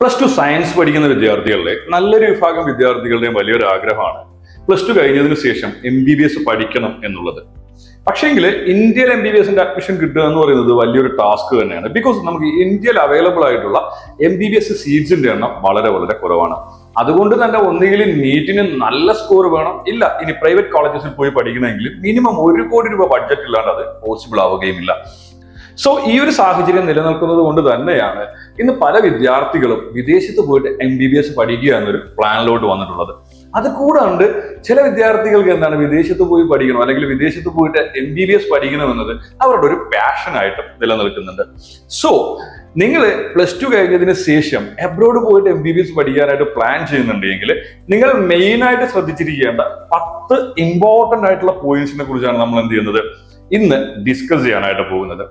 Plus two science പഠിക്കുന്ന വിദ്യാർത്ഥികളുടെ നല്ലൊരു വിഭാഗം വിദ്യാർത്ഥികളുടെയും വലിയൊരു ആഗ്രഹമാണ് പ്ലസ് ടു കഴിഞ്ഞതിന് ശേഷം എം ബി ബി എസ് പഠിക്കണം എന്നുള്ളത്. പക്ഷേങ്കിൽ ഇന്ത്യയിൽ എം ബി ബി എസിന്റെ അഡ്മിഷൻ കിട്ടുക എന്ന് പറയുന്നത് വലിയൊരു ടാസ്ക് തന്നെയാണ്. ബിക്കോസ് നമുക്ക് ഇന്ത്യയിൽ അവൈലബിൾ ആയിട്ടുള്ള എം ബി ബി എസ് സീറ്റ്സിന്റെ എണ്ണം വളരെ വളരെ കുറവാണ്. അതുകൊണ്ട് തന്നെ ഒന്നുകിൽ നീറ്റിന് നല്ല സ്കോർ വേണം. ഇല്ല ഇനി പ്രൈവറ്റ് കോളേജസിൽ പോയി പഠിക്കണമെങ്കിൽ മിനിമം ഒരു കോടി രൂപ ബഡ്ജറ്റ് ഇല്ലാണ്ട് അത് പോസിബിൾ ആവുകയുമില്ല. സോ ഈ ഒരു സാഹചര്യം നിലനിൽക്കുന്നത് കൊണ്ട് തന്നെയാണ് ഇന്ന് പല വിദ്യാർത്ഥികളും വിദേശത്ത് പോയിട്ട് എം ബി ബി എസ് പഠിക്കുക എന്നൊരു പ്ലാനിലോട്ട് വന്നിട്ടുള്ളത്. അത് കൂടാണ്ട് ചില വിദ്യാർത്ഥികൾക്ക് എന്താണ് വിദേശത്ത് പോയി പഠിക്കണം അല്ലെങ്കിൽ വിദേശത്ത് പോയിട്ട് എം ബി ബി എസ് പഠിക്കണമെന്നത് അവരുടെ ഒരു പാഷൻ പാഷനായിട്ട് നിലനിൽക്കുന്നുണ്ട്. സോ നിങ്ങൾ പ്ലസ് ടു കഴിഞ്ഞതിന് ശേഷം എബ്രോഡ് പോയിട്ട് എം ബി ബി എസ് പഠിക്കാനായിട്ട് പ്ലാൻ ചെയ്യുന്നുണ്ടെങ്കിൽ നിങ്ങൾ മെയിനായിട്ട് ശ്രദ്ധിച്ചിരിക്കേണ്ട പത്ത് ഇമ്പോർട്ടന്റ് ആയിട്ടുള്ള പോയിന്റ്സിനെ കുറിച്ചാണ് നമ്മൾ എന്ത് ചെയ്യുന്നത്? ഇന്ന് ഡിസ്കസ് ചെയ്യാനായിട്ട് പോകുന്നത്.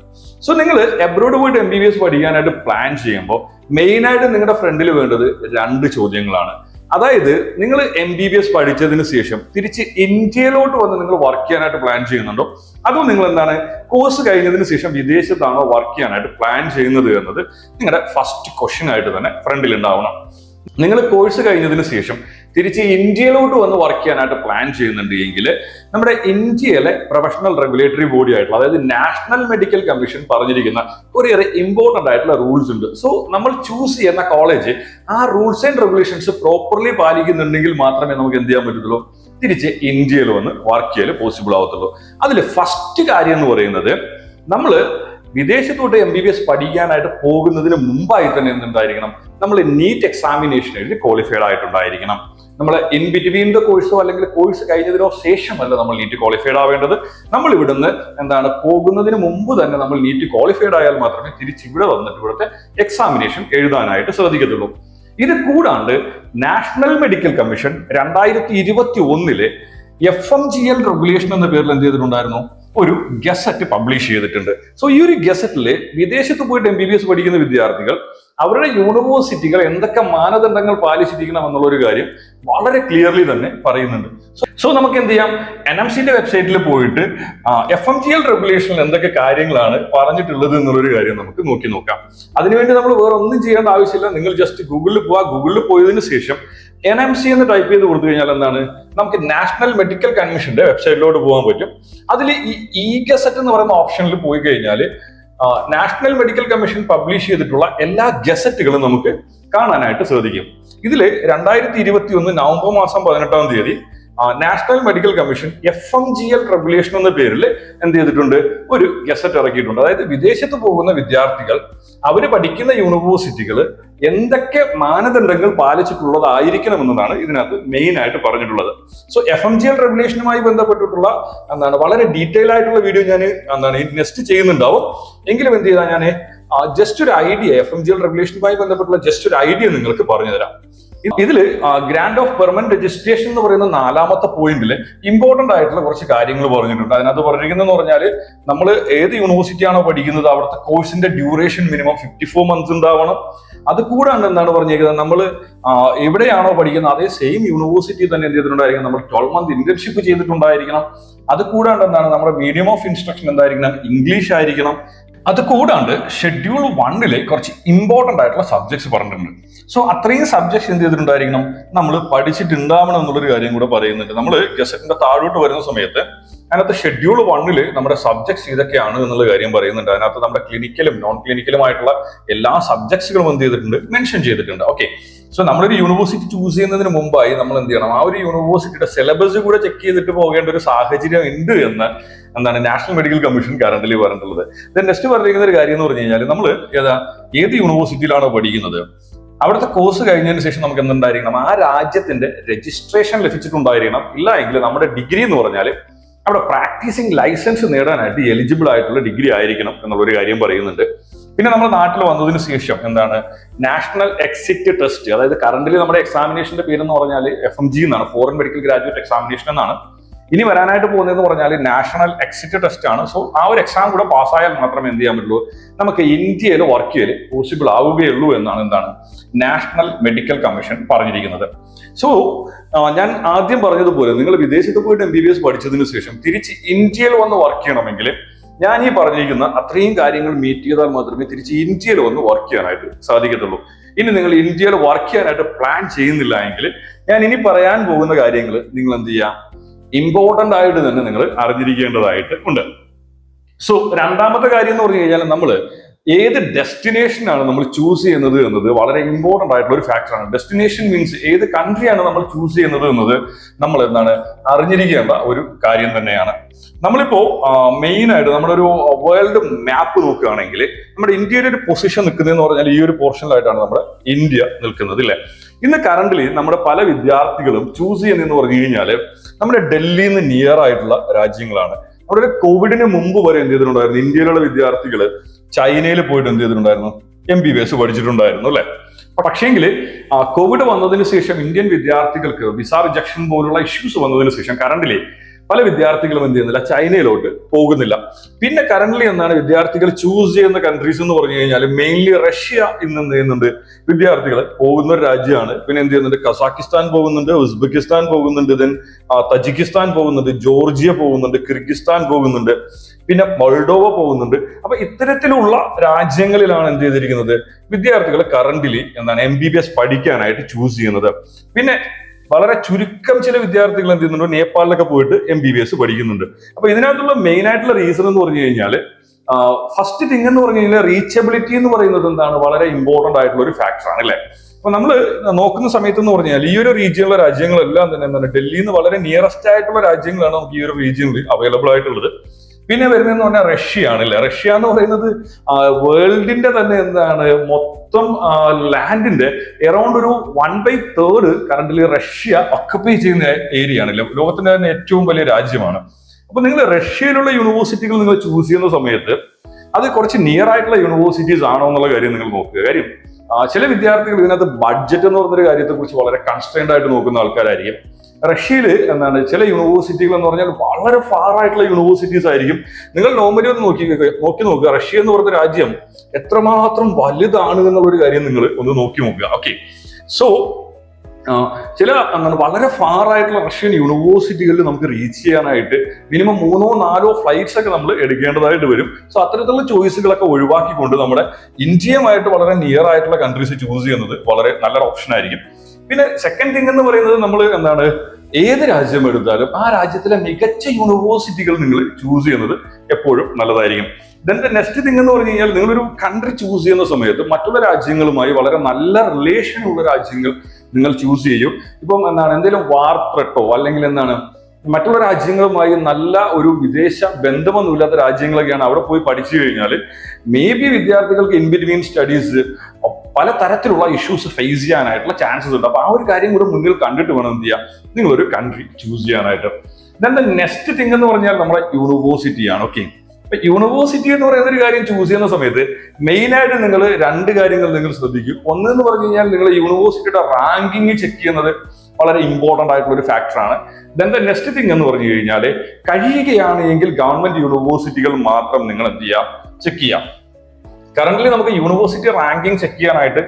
സോ നിങ്ങൾ എബ്രോഡ് പോയിട്ട് എം ബി ബി എസ് പഠിക്കാനായിട്ട് പ്ലാൻ ചെയ്യുമ്പോൾ മെയിനായിട്ട് നിങ്ങളുടെ ഫ്രണ്ടിൽ വേണ്ടത് രണ്ട് ചോദ്യങ്ങളാണ്. അതായത് നിങ്ങൾ എം ബി ബി എസ് പഠിച്ചതിന് ശേഷം തിരിച്ച് ഇന്ത്യയിലോട്ട് വന്ന് നിങ്ങൾ വർക്ക് ചെയ്യാനായിട്ട് പ്ലാൻ ചെയ്യുന്നുണ്ടോ? അതോ നിങ്ങൾ എന്താണ് കോഴ്സ് കഴിഞ്ഞതിന് ശേഷം വിദേശത്താണോ വർക്ക് ചെയ്യാനായിട്ട് പ്ലാൻ ചെയ്യുന്നത് എന്നത് നിങ്ങളുടെ ഫസ്റ്റ് ക്വസ്റ്റ്യൻ ആയിട്ട് തന്നെ ഫ്രണ്ടിൽ ഉണ്ടാവണം. നിങ്ങൾ കോഴ്സ് കഴിഞ്ഞതിന് ശേഷം തിരിച്ച് ഇന്ത്യയിലോട്ട് വന്ന് വർക്ക് ചെയ്യാനായിട്ട് പ്ലാൻ ചെയ്യുന്നുണ്ട് എങ്കിൽ നമ്മുടെ ഇന്ത്യയിലെ പ്രൊഫഷണൽ റെഗുലേറ്ററി ബോഡി ആയിട്ടുള്ള അതായത് നാഷണൽ മെഡിക്കൽ കമ്മീഷൻ പറഞ്ഞിരിക്കുന്ന കുറേയേറെ ഇമ്പോർട്ടന്റ് ആയിട്ടുള്ള റൂൾസ് ഉണ്ട്. സോ നമ്മൾ ചൂസ് ചെയ്യുന്ന കോളേജ് ആ റൂൾസ് ആൻഡ് റെഗുലേഷൻസ് പ്രോപ്പർലി പാലിക്കുന്നുണ്ടെങ്കിൽ മാത്രമേ നമുക്ക് എന്ത് ചെയ്യാൻ പറ്റത്തുള്ളൂ? തിരിച്ച് ഇന്ത്യയിൽ വന്ന് വർക്ക് ചെയ്യൽ പോസിബിൾ ആവത്തുള്ളൂ. അതിൽ ഫസ്റ്റ് കാര്യം എന്ന് പറയുന്നത് നമ്മൾ വിദേശത്തോട്ട് എം ബി ബി എസ് പഠിക്കാനായിട്ട് പോകുന്നതിന് മുമ്പായി തന്നെ എന്തുണ്ടായിരിക്കണം? നമ്മൾ നീറ്റ് എക്സാമിനേഷൻ എഴുതി ക്വാളിഫൈഡ് ആയിട്ടുണ്ടായിരിക്കണം. നമ്മൾ ഇൻ ബിറ്റ്വീൻ ദ കോഴ്സോ അല്ലെങ്കിൽ കോഴ്സ് കഴിഞ്ഞതിനോ ശേഷമല്ല നമ്മൾ നീറ്റ് ക്വാളിഫൈഡ് ആവേണ്ടത്. നമ്മൾ ഇവിടുന്ന് എന്താണ് പോകുന്നതിന് മുമ്പ് തന്നെ നമ്മൾ നീറ്റ് ക്വാളിഫൈഡ് ആയാൽ മാത്രമേ തിരിച്ച് ഇവിടെ വന്നിട്ട് ഇവിടുത്തെ എക്സാമിനേഷൻ എഴുതാനായിട്ട് ശ്രദ്ധിക്കത്തുള്ളൂ. ഇത് കൂടാണ്ട് നാഷണൽ മെഡിക്കൽ കമ്മീഷൻ രണ്ടായിരത്തി ഇരുപത്തി ഒന്നിലെ F M G L regulation എന്ന പേരിൽ എന്ത് ചെയ്തിട്ടുണ്ടായിരുന്നു? ഒരു ഗസറ്റ് പബ്ലിഷ് ചെയ്തിട്ടുണ്ട്. സോ ഈ ഒരു ഗസറ്റിൽ വിദേശത്ത് പോയിട്ട് എം ബി ബി എസ് പഠിക്കുന്ന വിദ്യാർത്ഥികൾ അവരുടെ യൂണിവേഴ്സിറ്റികൾ എന്തൊക്കെ മാനദണ്ഡങ്ങൾ പാലിച്ചിരിക്കണം എന്നുള്ള ഒരു കാര്യം വളരെ ക്ലിയർലി തന്നെ പറയുന്നുണ്ട്. സോ നമുക്ക് എന്ത് ചെയ്യാം? എൻ എം സിന്റെ വെബ്സൈറ്റിൽ പോയിട്ട് എഫ് എം ജി എൽ റെഗുലേഷനിൽ എന്തൊക്കെ കാര്യങ്ങളാണ് പറഞ്ഞിട്ടുള്ളത് എന്നുള്ളൊരു കാര്യം നമുക്ക് നോക്കി നോക്കാം. അതിനുവേണ്ടി നമ്മൾ വേറെ ഒന്നും ചെയ്യേണ്ട ആവശ്യമില്ല. നിങ്ങൾ ജസ്റ്റ് ഗൂഗിളിൽ പോവാ. ഗൂഗിളിൽ പോയതിനു ശേഷം എൻ എം സി എന്ന് ടൈപ്പ് ചെയ്ത് കൊടുത്തു കഴിഞ്ഞാൽ എന്താണ്? നമുക്ക് നാഷണൽ മെഡിക്കൽ കമ്മീഷന്റെ വെബ്സൈറ്റിലോട്ട് പോകാൻ പറ്റും. അതിൽ ഈ ഇ ഗസറ്റ് എന്ന് പറയുന്ന ഓപ്ഷനിൽ പോയി കഴിഞ്ഞാൽ നാഷണൽ മെഡിക്കൽ കമ്മീഷൻ പബ്ലിഷ് ചെയ്തിട്ടുള്ള എല്ലാ ഗസറ്റുകളും നമുക്ക് കാണാനായിട്ട് ശ്രദ്ധിക്കും ഇതിൽ രണ്ടായിരത്തി ഇരുപത്തി ഒന്ന് നവംബർ മാസം പതിനെട്ടാം തീയതി national medical commission F M G L regulation എന്ന പേരിൽ എന്ത് ചെയ്തിട്ടുണ്ട്? ഒരു ഗസറ്റ് ഇറക്കിയിട്ടുണ്ട്. അതായത് വിദേശത്ത് പോകുന്ന വിദ്യാർത്ഥികൾ അവർ പഠിക്കുന്ന യൂണിവേഴ്സിറ്റികൾ എന്തൊക്കെ മാനദണ്ഡങ്ങൾ പാലിച്ചിട്ടുള്ളതായിരിക്കണം എന്നതാണ് ഇതിനകത്ത് മെയിൻ ആയിട്ട് പറഞ്ഞിട്ടുള്ളത്. So F M G L റെഗുലേഷനുമായി ബന്ധപ്പെട്ടിട്ടുള്ള എന്താണ് വളരെ ഡീറ്റെയിൽ ആയിട്ടുള്ള വീഡിയോ ഞാൻ എന്താണ് നെക്സ്റ്റ് ചെയ്യുന്നുണ്ടാവും. എങ്കിലും എന്ത് ചെയ്താൽ ഞാൻ ജസ്റ്റ് ഒരു idea F M G L റെഗുലേഷനുമായി ബന്ധപ്പെട്ടുള്ള ജസ്റ്റ് ഒരു ഐഡിയ നിങ്ങൾക്ക് പറഞ്ഞു തരാം ഇതിൽ ഗ്രാൻഡ് ഓഫ് പെർമനന്റ് രജിസ്ട്രേഷൻ എന്ന് പറയുന്ന നാലാമത്തെ പോയിന്റിൽ ഇമ്പോർട്ടന്റ് ആയിട്ടുള്ള കുറച്ച് കാര്യങ്ങൾ പറഞ്ഞിട്ടുണ്ട്. അതിനകത്ത് പറഞ്ഞിരിക്കുന്നതെന്ന് പറഞ്ഞാൽ നമ്മൾ ഏത് യൂണിവേഴ്സിറ്റിയാണോ പഠിക്കുന്നത് അവിടുത്തെ കോഴ്സിന്റെ duration minimum fifty four months ഉണ്ടാവണം. അത് കൂടാണ്ട് എന്താണ് പറഞ്ഞിരിക്കുന്നത് നമ്മൾ എവിടെയാണോ പഠിക്കുന്നത് അതേ സെയിം യൂണിവേഴ്സിറ്റി തന്നെ എന്ത് ചെയ്തിട്ടുണ്ടായിരിക്കണം നമ്മൾ ട്വൽവ് മന്ത് ഇന്റേൺഷിപ്പ് ചെയ്തിട്ടുണ്ടായിരിക്കണം. അത് കൂടാണ്ട് എന്താണ് നമ്മുടെ മീഡിയം ഓഫ് ഇൻസ്ട്രക്ഷൻ എന്തായിരിക്കണം ഇംഗ്ലീഷ് ആയിരിക്കണം അത് കൂടാണ്ട് ഷെഡ്യൂൾ വണ്ണിലെ കുറച്ച് ഇമ്പോർട്ടന്റ് ആയിട്ടുള്ള സബ്ജക്ട്സ് പറഞ്ഞിട്ടുണ്ട്. സോ അത്രയും സബ്ജക്ട്സ് എന്ത് ചെയ്തിട്ടുണ്ടായിരിക്കണം? നമ്മൾ പഠിച്ചിട്ടുണ്ടാവണം എന്നുള്ളൊരു കാര്യം കൂടെ പറയുന്നുണ്ട്. നമ്മൾ ഗസറ്റിന്റെ താഴോട്ട് വരുന്ന സമയത്ത് അതിനകത്ത് ഷെഡ്യൂൾ വണ്ണിൽ നമ്മുടെ സബ്ജക്ട്സ് ഇതൊക്കെയാണ് എന്നുള്ള കാര്യം പറയുന്നുണ്ട്. അതിനകത്ത് നമ്മുടെ ക്ലിനിക്കലും നോൺ ക്ലിനിക്കലും ആയിട്ടുള്ള എല്ലാ സബ്ജക്ട്സുകളും എന്ത് ചെയ്തിട്ടുണ്ട്? മെൻഷൻ ചെയ്തിട്ടുണ്ട്. ഓക്കെ സോ നമ്മളൊരു യൂണിവേഴ്സിറ്റി ചൂസ് ചെയ്യുന്നതിന് മുമ്പായി നമ്മൾ എന്ത് ചെയ്യണം? ആ ഒരു യൂണിവേഴ്സിറ്റിയുടെ സിലബസ് കൂടെ ചെക്ക് ചെയ്തിട്ട് പോകേണ്ട ഒരു സാഹചര്യം ഉണ്ട് എന്ന് എന്താണ് നാഷണൽ മെഡിക്കൽ കമ്മീഷൻ കറന്റിൽ പറഞ്ഞിട്ടുള്ളത്. ദെൻ നെക്സ്റ്റ് പറഞ്ഞിരിക്കുന്ന ഒരു കാര്യം എന്ന് പറഞ്ഞു കഴിഞ്ഞാൽ നമ്മൾ ഏതാ ഏത് യൂണിവേഴ്സിറ്റിയിലാണോ പഠിക്കുന്നത്? അവിടുത്തെ കോഴ്സ് കഴിഞ്ഞതിന് ശേഷം നമുക്ക് എന്തുണ്ടായിരിക്കണം? ആ രാജ്യത്തിന്റെ രജിസ്ട്രേഷൻ ലഭിച്ചിട്ടുണ്ടായിരിക്കണം. ഇല്ല എങ്കിൽ നമ്മുടെ ഡിഗ്രി എന്ന് പറഞ്ഞാൽ അവിടെ പ്രാക്ടീസിങ് ലൈസൻസ് നേടാനായിട്ട് എലിജിബിൾ ആയിട്ടുള്ള ഡിഗ്രി ആയിരിക്കണം എന്നുള്ളൊരു കാര്യം പറയുന്നുണ്ട്. പിന്നെ നമ്മുടെ നാട്ടിൽ വന്നതിന് ശേഷം എന്താണ്? നാഷണൽ എക്സിറ്റ് ടെസ്റ്റ് അതായത് കറന്റിൽ നമ്മുടെ എക്സാമിനേഷന്റെ പേരെന്ന് പറഞ്ഞാൽ എഫ് എം ജി എന്നാണ്. ഫോറിൻ മെഡിക്കൽ ഗ്രാജുവേറ്റ് എക്സാമിനേഷൻ എന്നാണ്. ഇനി വരാനായിട്ട് പോകുന്നതെന്ന് പറഞ്ഞാൽ നാഷണൽ എക്സിറ്റ് ടെസ്റ്റ് ആണ്. സോ ആ ഒരു എക്സാം കൂടെ പാസ്സായാൽ മാത്രമേ എന്ത് ചെയ്യാൻ പറ്റുള്ളൂ? നമുക്ക് ഇന്ത്യയിൽ വർക്ക് ചെയ്യൽ പോസിബിൾ ആവുകയുള്ളൂ എന്നാണ് എന്താണ് നാഷണൽ മെഡിക്കൽ കമ്മീഷൻ പറഞ്ഞിരിക്കുന്നത്. സോ ഞാൻ ആദ്യം പറഞ്ഞതുപോലെ നിങ്ങൾ വിദേശത്ത് പോയിട്ട് എം ബി ബി എസ് പഠിച്ചതിന് ശേഷം തിരിച്ച് ഇന്ത്യയിൽ വന്ന് വർക്ക് ചെയ്യണമെങ്കിൽ ഞാൻ ഈ പറഞ്ഞിരിക്കുന്ന അത്രയും കാര്യങ്ങൾ മീറ്റ് ചെയ്താൽ മാത്രമേ തിരിച്ച് ഇന്ത്യയിൽ വന്ന് വർക്ക് ചെയ്യാനായിട്ട് സാധിക്കത്തുള്ളൂ. ഇനി നിങ്ങൾ ഇന്ത്യയിൽ വർക്ക് ചെയ്യാനായിട്ട് പ്ലാൻ ചെയ്യുന്നില്ല എങ്കിൽ ഞാൻ ഇനി പറയാൻ പോകുന്ന കാര്യങ്ങൾ നിങ്ങൾ എന്ത് ചെയ്യാം? ഇമ്പോർട്ടന്റ് ആയിട്ട് തന്നെ നിങ്ങൾ അറിഞ്ഞിരിക്കേണ്ടതായിട്ട് ഉണ്ട്. സോ രണ്ടാമത്തെ കാര്യം എന്ന് പറഞ്ഞു കഴിഞ്ഞാൽ നമ്മൾ ഏത് ഡെസ്റ്റിനേഷനാണ് നമ്മൾ ചൂസ് ചെയ്യുന്നത് എന്നത് വളരെ ഇമ്പോർട്ടന്റ് ആയിട്ടുള്ള ഒരു ഫാക്ടറാണ് ഡെസ്റ്റിനേഷൻ മീൻസ് ഏത് കൺട്രിയാണ് നമ്മൾ ചൂസ് ചെയ്യുന്നത് എന്നത് നമ്മൾ എന്താണ് അറിഞ്ഞിരിക്കേണ്ട ഒരു കാര്യം തന്നെയാണ്. നമ്മളിപ്പോ മെയിൻ ആയിട്ട് നമ്മുടെ ഒരു വേൾഡ് മാപ്പ് നോക്കുകയാണെങ്കിൽ നമ്മുടെ ഇന്ത്യയുടെ ഒരു പൊസിഷൻ നിൽക്കുന്നതെന്ന് പറഞ്ഞാൽ ഈ ഒരു പോർഷനിലായിട്ടാണ് നമ്മുടെ ഇന്ത്യ നിൽക്കുന്നത് ഇല്ലേ? ഇന്ന് കറന്റ്ലി നമ്മുടെ പല വിദ്യാർത്ഥികളും ചൂസ് ചെയ്യുന്നതെന്ന് പറഞ്ഞു കഴിഞ്ഞാൽ നമ്മുടെ ഡൽഹിയിൽ നിന്ന് നിയർ ആയിട്ടുള്ള രാജ്യങ്ങളാണ്. അവിടെ ഒരു കോവിഡിന് മുമ്പ് വരെ എന്ത് ചെയ്തിട്ടുണ്ടായിരുന്നു? ഇന്ത്യയിലുള്ള വിദ്യാർത്ഥികൾ ചൈനയിൽ പോയിട്ട് എന്ത് ചെയ്തിട്ടുണ്ടായിരുന്നു? എം ബി ബി എസ് പഠിച്ചിട്ടുണ്ടായിരുന്നു അല്ലെ? പക്ഷേങ്കിൽ കോവിഡ് വന്നതിന് ശേഷം ഇന്ത്യൻ വിദ്യാർത്ഥികൾക്ക് വിസ റിജക്ഷൻ പോലുള്ള ഇഷ്യൂസ് വന്നതിന് ശേഷം കറണ്ടിലെ പല വിദ്യാർത്ഥികളും എന്ത് ചെയ്യുന്നില്ല ചൈനയിലോട്ട് പോകുന്നില്ല. പിന്നെ കറന്റ്ലി എന്നാണ് വിദ്യാർത്ഥികൾ ചൂസ് ചെയ്യുന്ന കൺട്രീസ് എന്ന് പറഞ്ഞു കഴിഞ്ഞാൽ മെയിൻലി റഷ്യ ഇന്ന് എന്ത് ചെയ്യുന്നുണ്ട് വിദ്യാർത്ഥികൾ പോകുന്ന ഒരു രാജ്യമാണ്. പിന്നെ എന്ത് ചെയ്യുന്നുണ്ട് കസാക്കിസ്ഥാൻ പോകുന്നുണ്ട് ഉസ്ബെക്കിസ്ഥാൻ പോകുന്നുണ്ട് ദെൻ തജിക്കിസ്ഥാൻ പോകുന്നുണ്ട് ജോർജിയ പോകുന്നുണ്ട് കിർഗിസ്ഥാൻ പോകുന്നുണ്ട് പിന്നെ മൾഡോവ പോകുന്നുണ്ട്. അപ്പൊ ഇത്തരത്തിലുള്ള രാജ്യങ്ങളിലാണ് എന്ത് ചെയ്തിരിക്കുന്നത് വിദ്യാർത്ഥികൾ കറന്റിലി എന്താണ് എം ബി ബി എസ് പഠിക്കാനായിട്ട് ചൂസ് ചെയ്യുന്നത്. പിന്നെ വളരെ ചുരുക്കം ചില വിദ്യാർത്ഥികൾ എന്ത് ചെയ്യുന്നുണ്ട്? നേപ്പാളിലൊക്കെ പോയിട്ട് എം ബി ബി എസ് പഠിക്കുന്നുണ്ട്. അപ്പൊ ഇതിനകത്തുള്ള മെയിൻ ആയിട്ടുള്ള റീസൺ എന്ന് പറഞ്ഞു കഴിഞ്ഞാൽ ഫസ്റ്റ് തിങ് എന്ന് പറഞ്ഞു കഴിഞ്ഞാൽ റീച്ചബിലിറ്റി എന്ന് പറയുന്നത് എന്താണ്? വളരെ ഇമ്പോർട്ടന്റ് ആയിട്ടുള്ള ഒരു ഫാക്ടർ ആണ് അല്ലെ? അപ്പൊ നമ്മൾ നോക്കുന്ന സമയത്ത് എന്ന് പറഞ്ഞാൽ ഈ ഒരു റീജിയനിലെ രാജ്യങ്ങളെല്ലാം തന്നെ എന്താണ്? ഡൽഹിയിൽ നിന്ന് വളരെ നിയറസ്റ്റ് ആയിട്ടുള്ള രാജ്യങ്ങളാണ് നമുക്ക് ഈ ഒരു റീജിയനിൽ അവൈലബിൾ ആയിട്ടുള്ളത്. പിന്നെ വരുന്നതെന്ന് പറഞ്ഞാൽ റഷ്യ ആണല്ലേ റഷ്യ എന്ന് പറയുന്നത് വേൾഡിന്റെ തന്നെ എന്താണ് മൊത്തം ലാൻഡിന്റെ എറൗണ്ട് ഒരു one by third currently Russia occupy ചെയ്യുന്ന ഏരിയ ആണല്ലേ ലോകത്തിന്റെ തന്നെ ഏറ്റവും വലിയ രാജ്യമാണ്. അപ്പൊ നിങ്ങൾ റഷ്യയിലുള്ള യൂണിവേഴ്സിറ്റികൾ നിങ്ങൾ ചൂസ് ചെയ്യുന്ന സമയത്ത് അത് കുറച്ച് നിയർ ആയിട്ടുള്ള യൂണിവേഴ്സിറ്റീസ് ആണോ എന്നുള്ള കാര്യം നിങ്ങൾ നോക്കുക. കാര്യം ചില വിദ്യാർത്ഥികൾ ഇതിനകത്ത് ബഡ്ജറ്റ് എന്ന് പറഞ്ഞൊരു കാര്യത്തെ കുറിച്ച് വളരെ കൺസ്ട്രെയിൻഡ് ആയിട്ട് നോക്കുന്ന ആൾക്കാരായിരിക്കും. റഷ്യയിൽ എന്താണ് ചില യൂണിവേഴ്സിറ്റികൾ എന്ന് പറഞ്ഞാൽ വളരെ ഫാർ ആയിട്ടുള്ള യൂണിവേഴ്സിറ്റീസ് ആയിരിക്കും. നിങ്ങൾ നോർമലി ഒന്ന് നോക്കി നോക്കി നോക്കുക. റഷ്യ എന്ന് പറഞ്ഞ രാജ്യം എത്രമാത്രം വലുതാണ് എന്നുള്ള ഒരു കാര്യം നിങ്ങൾ ഒന്ന് നോക്കി നോക്കുക. ഓക്കെ സോ ചില എന്താണ് വളരെ ഫാർ ആയിട്ടുള്ള റഷ്യൻ യൂണിവേഴ്സിറ്റികളിൽ നമുക്ക് റീച്ച് ചെയ്യാനായിട്ട് മിനിമം മൂന്നോ നാലോ ഫ്ലൈറ്റ്സ് ഒക്കെ നമ്മൾ എടുക്കേണ്ടതായിട്ട് വരും. സോ അത്തരത്തിലുള്ള ചോയ്സുകളൊക്കെ ഒഴിവാക്കിക്കൊണ്ട് നമ്മുടെ ഇന്ത്യയുമായിട്ട് വളരെ നിയർ ആയിട്ടുള്ള കൺട്രീസ് ചൂസ് ചെയ്യുന്നത് വളരെ നല്ലൊരു ഓപ്ഷൻ ആയിരിക്കും. പിന്നെ സെക്കൻഡ് തിങ് എന്ന് പറയുന്നത് നമ്മൾ എന്താണ്? ഏത് രാജ്യം എടുത്താലും ആ രാജ്യത്തിലെ മികച്ച യൂണിവേഴ്സിറ്റികൾ നിങ്ങൾ ചൂസ് ചെയ്യുന്നത് എപ്പോഴും നല്ലതായിരിക്കും. ദെൻ നെക്സ്റ്റ് തിങ് എന്ന് പറഞ്ഞു കഴിഞ്ഞാൽ നിങ്ങളൊരു കൺട്രി ചൂസ് ചെയ്യുന്ന സമയത്ത് മറ്റുള്ള രാജ്യങ്ങളുമായി വളരെ നല്ല റിലേഷൻ ഉള്ള രാജ്യങ്ങൾ നിങ്ങൾ ചൂസ് ചെയ്യും. ഇപ്പം എന്താണ്? എന്തെങ്കിലും വാർ ത്രട്ടോ അല്ലെങ്കിൽ എന്താണ്? മറ്റുള്ള രാജ്യങ്ങളുമായി നല്ല ഒരു വിദേശ ബന്ധമൊന്നുമില്ലാത്ത രാജ്യങ്ങളൊക്കെയാണ് അവിടെ പോയി പഠിച്ചു കഴിഞ്ഞാൽ മേ ബി വിദ്യാർത്ഥികൾക്ക് ഇൻ ബിറ്റ്വീൻ സ്റ്റഡീസ് പല തരത്തിലുള്ള ഇഷ്യൂസ് ഫേസ് ചെയ്യാനായിട്ടുള്ള ചാൻസസ് ഉണ്ട്. അപ്പൊ ആ ഒരു കാര്യം കൂടെ മുന്നിൽ കണ്ടിട്ട് വേണം എന്ത് ചെയ്യാം? ഒരു കൺട്രി ചൂസ് ചെയ്യാനായിട്ട്. ദെൻ നെക്സ്റ്റ് തിങ് എന്ന് പറഞ്ഞാൽ നമ്മുടെ യൂണിവേഴ്സിറ്റിയാണ് ഓക്കെ അപ്പൊ യൂണിവേഴ്സിറ്റി എന്ന് പറയുന്ന ഒരു കാര്യം ചൂസ് ചെയ്യുന്ന സമയത്ത് മെയിൻ ആയിട്ട് നിങ്ങൾ രണ്ട് കാര്യങ്ങൾ നിങ്ങൾ ശ്രദ്ധിക്കും. ഒന്ന് എന്ന് പറഞ്ഞു കഴിഞ്ഞാൽ നിങ്ങൾ യൂണിവേഴ്സിറ്റിയുടെ റാങ്കിങ് ചെക്ക് ചെയ്യുന്നത് വളരെ ഇമ്പോർട്ടന്റ് ആയിട്ടുള്ള ഒരു ഫാക്ടറാണ് ദെൻ ദ നെക്സ്റ്റ് തിങ് എന്ന് പറഞ്ഞു കഴിഞ്ഞാൽ കഴിയുകയാണെങ്കിൽ ഗവൺമെന്റ് യൂണിവേഴ്സിറ്റികൾ മാത്രം നിങ്ങൾ എന്ത് ചെയ്യുക ചെക്ക് ചെയ്യാം. കറന്റ് നമുക്ക് യൂണിവേഴ്സിറ്റി റാങ്കിങ് ചെക്ക് ചെയ്യാനായിട്ട്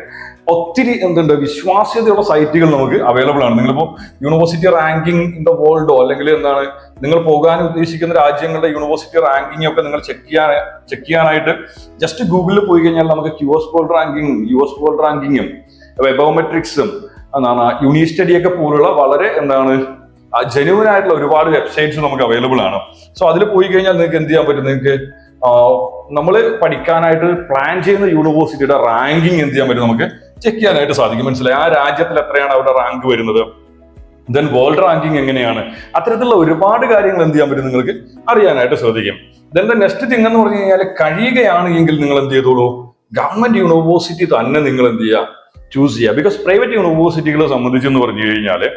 ഒത്തിരി എന്തുണ്ട് വിശ്വാസ്യതയുള്ള സൈറ്റുകൾ നമുക്ക് അവൈലബിൾ ആണ്. നിങ്ങളിപ്പോൾ യൂണിവേഴ്സിറ്റി റാങ്കിങ് ഇൻ ദ വേൾഡോ അല്ലെങ്കിൽ എന്താണ് നിങ്ങൾ പോകാൻ ഉദ്ദേശിക്കുന്ന രാജ്യങ്ങളുടെ യൂണിവേഴ്സിറ്റി റാങ്കിങ് ഒക്കെ നിങ്ങൾ ചെക്ക് ചെയ്യാൻ ചെക്ക് ചെയ്യാനായിട്ട് ജസ്റ്റ് ഗൂഗിളിൽ പോയി കഴിഞ്ഞാൽ നമുക്ക് ക്യു എസ് വേൾഡ് റാങ്കിങ്ങും യു എസ് വേൾഡ് റാങ്കിങ്ങും വെബോമെട്രിക്സും എന്താണ് യൂണി ഒക്കെ പോലുള്ള വളരെ എന്താണ് ജെന്യൂൻ ആയിട്ടുള്ള ഒരുപാട് വെബ്സൈറ്റ്സ് നമുക്ക് അവൈലബിൾ ആണ്. സോ അതിൽ പോയി കഴിഞ്ഞാൽ നിങ്ങൾക്ക് എന്ത് ചെയ്യാൻ പറ്റും? നിങ്ങൾക്ക് നമ്മൾ പഠിക്കാനായിട്ട് പ്ലാൻ ചെയ്യുന്ന യൂണിവേഴ്സിറ്റിയുടെ റാങ്കിങ് എന്ത് ചെയ്യാൻ പറ്റും നമുക്ക് ചെക്ക് ചെയ്യാനായിട്ട് സാധിക്കും. മനസ്സിലായി? ആ രാജ്യത്തിൽ എത്രയാണ് അവരുടെ റാങ്ക് വരുന്നത്? ദെൻ വേൾഡ് റാങ്കിങ് എങ്ങനെയാണ്? അത്തരത്തിലുള്ള ഒരുപാട് കാര്യങ്ങൾ എന്ത് ചെയ്യാൻ പറ്റും നിങ്ങൾക്ക് അറിയാനായിട്ട് ശ്രദ്ധിക്കും. ദെൻ ദ നെക്സ്റ്റ് തിങ് എന്ന് പറഞ്ഞു കഴിഞ്ഞാൽ കഴിയുകയാണ് എങ്കിൽ നിങ്ങൾ എന്ത് ചെയ്തോളൂ? ഗവൺമെന്റ് യൂണിവേഴ്സിറ്റി തന്നെ നിങ്ങൾ എന്ത് ചെയ്യുക? ചൂസ് ചെയ്യുക. ബിക്കോസ് പ്രൈവറ്റ് യൂണിവേഴ്സിറ്റികളെ സംബന്ധിച്ചെന്ന് പറഞ്ഞു കഴിഞ്ഞാൽ